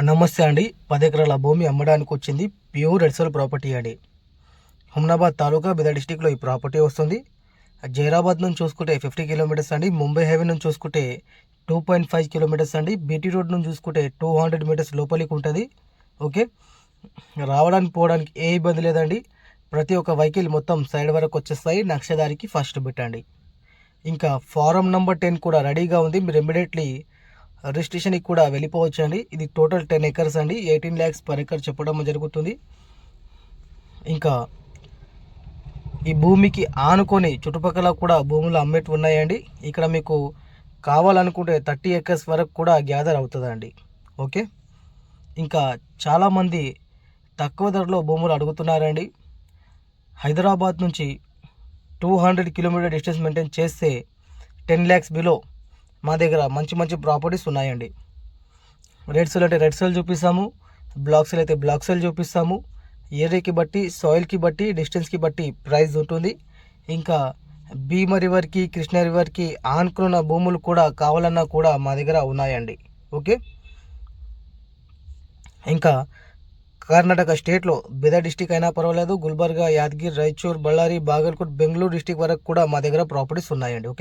నమస్తే అండి. పది ఎకరాల భూమి అమ్మడానికి వచ్చింది ప్యూర్ రెడ్సల్ ప్రాపర్టీ అండి. హుమ్నాబాద్ తాలూకా బిదా డిస్టిక్లో ఈ ప్రాపర్టీ వస్తుంది. జైరాబాద్ నుంచి చూసుకుంటే ఫిఫ్టీ కిలోమీటర్స్ అండి. ముంబై హైవే నుంచి చూసుకుంటే టూ పాయింట్ ఫైవ్ కిలోమీటర్స్ అండి. బీటీ రోడ్ నుంచి చూసుకుంటే టూ హండ్రెడ్ మీటర్స్ లోపలికి ఉంటుంది. ఓకే? రావడానికి పోవడానికి ఏ ఇబ్బంది లేదండి. ప్రతి ఒక్క వెహికల్ మొత్తం సైడ్ వరకు వచ్చేస్తాయి. నక్షదారికి ఫస్ట్ పెట్టండి ఇంకా ఫారం నెంబర్ టెన్ కూడా రెడీగా ఉంది. మీరు ఇమ్మీడియట్లీ రిజిస్ట్రేషన్కి కూడా వెళ్ళిపోవచ్చు అండి ఇది టోటల్ టెన్ ఎకర్స్ అండి. ఎయిటీన్ ల్యాక్స్ పర్ ఎకర్ చెప్పడం జరుగుతుంది. ఇంకా ఈ భూమికి ఆనుకొని చుట్టుపక్కల కూడా భూములు అమ్మేటి ఉన్నాయండి. ఇక్కడ మీకు కావాలనుకుంటే థర్టీ ఎకర్స్ వరకు కూడా గ్యాదర్ అవుతుందండి. ఓకే? ఇంకా చాలామంది తక్కువ ధరలో భూములు అడుగుతున్నారండి. హైదరాబాద్ నుంచి two hundred kilometre distance maintain చేస్తే టెన్ ల్యాక్స్ బిలో మా దగ్గర మంచి మంచి ప్రాపర్టీస్ ఉన్నాయండి. రెడ్ సెల్ అంటే రెడ్ సెల్ చూపిస్తాము. బ్లాక్ సెల్ అయితే బ్లాక్ సెల్ చూపిస్తాము. ఏరియాకి బట్టి సాయిల్కి బట్టి డిస్టెన్స్కి బట్టి ప్రైస్ ఉంటుంది. ఇంకా భీమ రివర్కి కృష్ణ రివర్కి ఆనుకున్న భూములు కూడా కావాలన్నా కూడా మా దగ్గర ఉన్నాయండి. ఓకే ఇంకా కర్ణాటక స్టేట్లో బెదా డిస్టిక్ అయినా పర్వాలేదు. గుల్బర్గా యాదగిరి రాయచూర్ బళ్ళారి బాగల్కోట్ బెంగళూరు డిస్టిక్ వరకు కూడా మా దగ్గర ప్రాపర్టీస్ ఉన్నాయండి. ఓకే